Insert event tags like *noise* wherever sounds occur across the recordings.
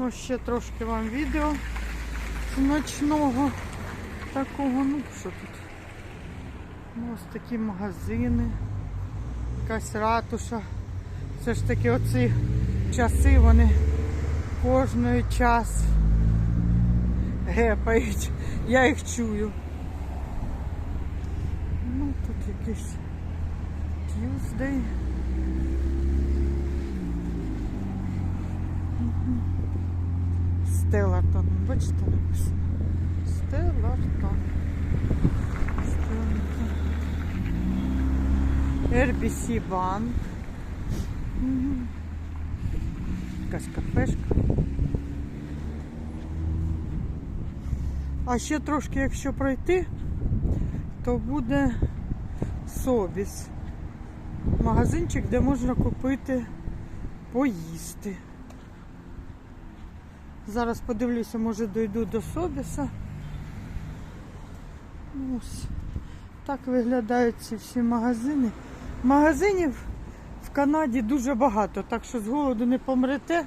Ну, ще трошки вам відео ночного такого. Ну, що тут? Ну, ось такі магазини, якась ратуша. Все ж таки оці часи вони кожний час гепають. Я їх чую. Ну, тут якийсь Tuesday. Стеллартон. Бачите написано? Стеллартон. RBC банк. Якась кафешка. А ще трошки, якщо пройти, то буде Собіс. Магазинчик, де можна купити поїсти. Зараз подивлюся, може дойду до Собіса. Ось так виглядають ці всі магазини. Магазинів в Канаді дуже багато, так що з голоду не помрете,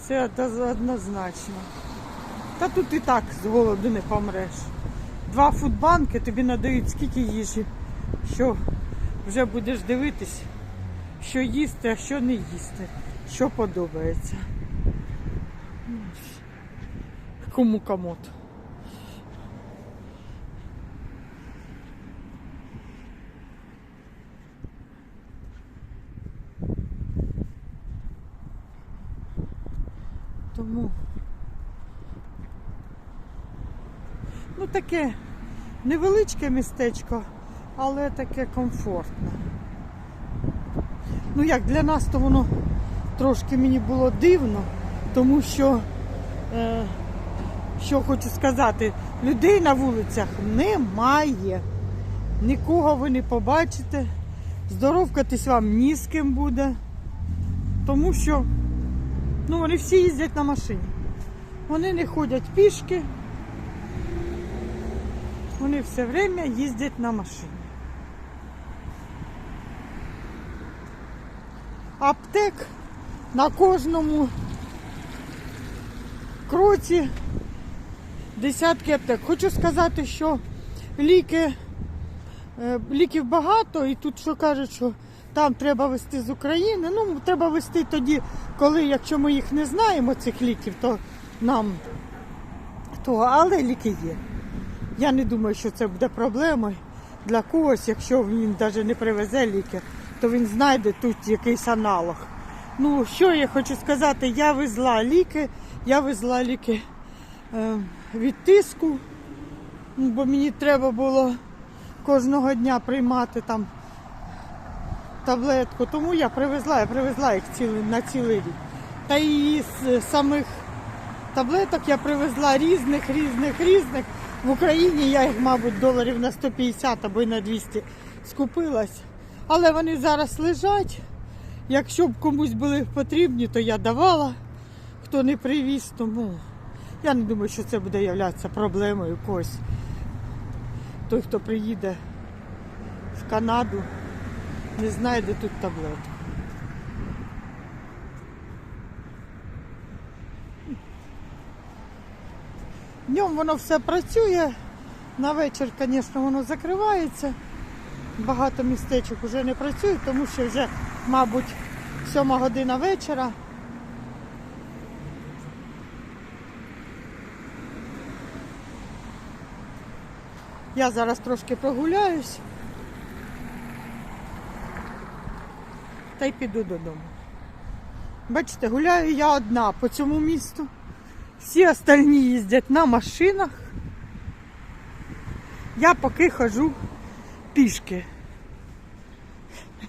це однозначно. Та тут і так з голоду не помреш. Два фудбанки тобі надають скільки їжі, що вже будеш дивитись, що їсти, а що не їсти, що подобається. Кому комод. Тому ну таке невеличке містечко, але таке комфортне. Ну як для нас, то воно трошки мені було дивно, тому що, е, що хочу сказати, людей на вулицях немає. Нікого ви не побачите. Здоровкатись вам ні з ким буде. Тому що ну, вони всі їздять на машині. Вони не ходять пішки. Вони все время їздять на машині. Аптек на кожному кроці десятки аптек. Хочу сказати, що ліки, е, ліків багато, і тут що кажуть, що там треба вести з України. Ну, треба вести тоді, коли, якщо ми їх не знаємо, цих ліків, то нам то, але ліки є. Я не думаю, що це буде проблемою для когось, якщо він навіть не привезе ліки, то він знайде тут якийсь аналог. Ну, що я хочу сказати, я везла ліки, я везла ліки від тиску, ну, бо мені треба було кожного дня приймати там таблетку, тому я привезла, я привезла їх цілий, на цілий рік. Та і з самих таблеток я привезла різних, різних, різних. В Україні я їх, мабуть, доларів на 150 або й на 200 скупилась. Але вони зараз лежать. Якщо б комусь були потрібні, то я давала. Хто не привіз, тому я не думаю, що це буде являтися проблемою когось. Той, хто приїде в Канаду, не знайде тут таблетку. Днем воно все працює, на вечір, звісно, воно закривається. Багато містечок вже не працює, тому що вже, мабуть, сьома година вечора. Я зараз трошки прогуляюсь та й піду додому. Бачите, гуляю я одна по цьому місту. Всі остальні їздять на машинах. Я поки хожу пішки.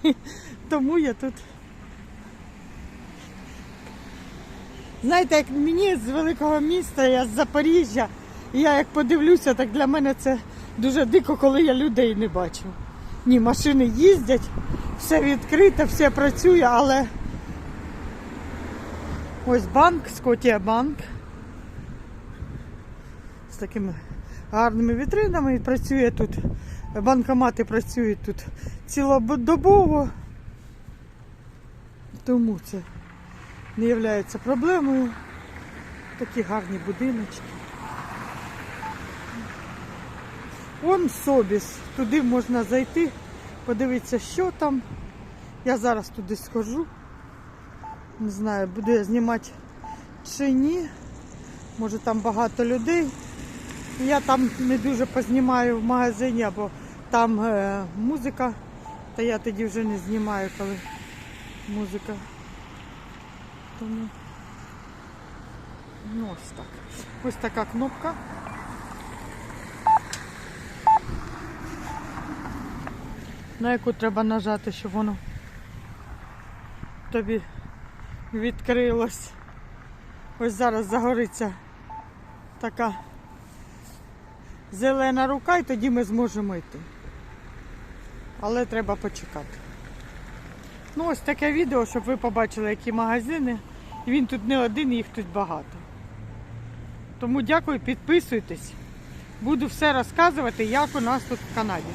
*laughs* Тому я тут. Знаєте, як мені з великого міста, я з Запоріжжя, і я як подивлюся, так для мене це дуже дико, коли я людей не бачу. Ні, машини їздять, все відкрите, все працює, але ось банк, Скотія банк. З такими гарними вітринами працює тут. Банкомати працюють тут цілодобово. Тому це не є проблемою. Такі гарні будиночки. Он Собіс. Туди можна зайти, подивитися, що там. Я зараз туди схожу. Не знаю, буду я знімати чи ні. Може там багато людей. Я там не дуже познімаю в магазині, або там е, музика, та я тоді вже не знімаю, коли музика. Тому ну, ось так. Ось така кнопка. На яку треба нажати, щоб воно тобі відкрилось. Ось зараз загориться така зелена рука, і тоді ми зможемо йти. Але треба почекати. Ну, ось таке відео, щоб ви побачили, які магазини. І він тут не один, їх тут багато. Тому дякую, підписуйтесь. Буду все розказувати, як у нас тут в Канаді.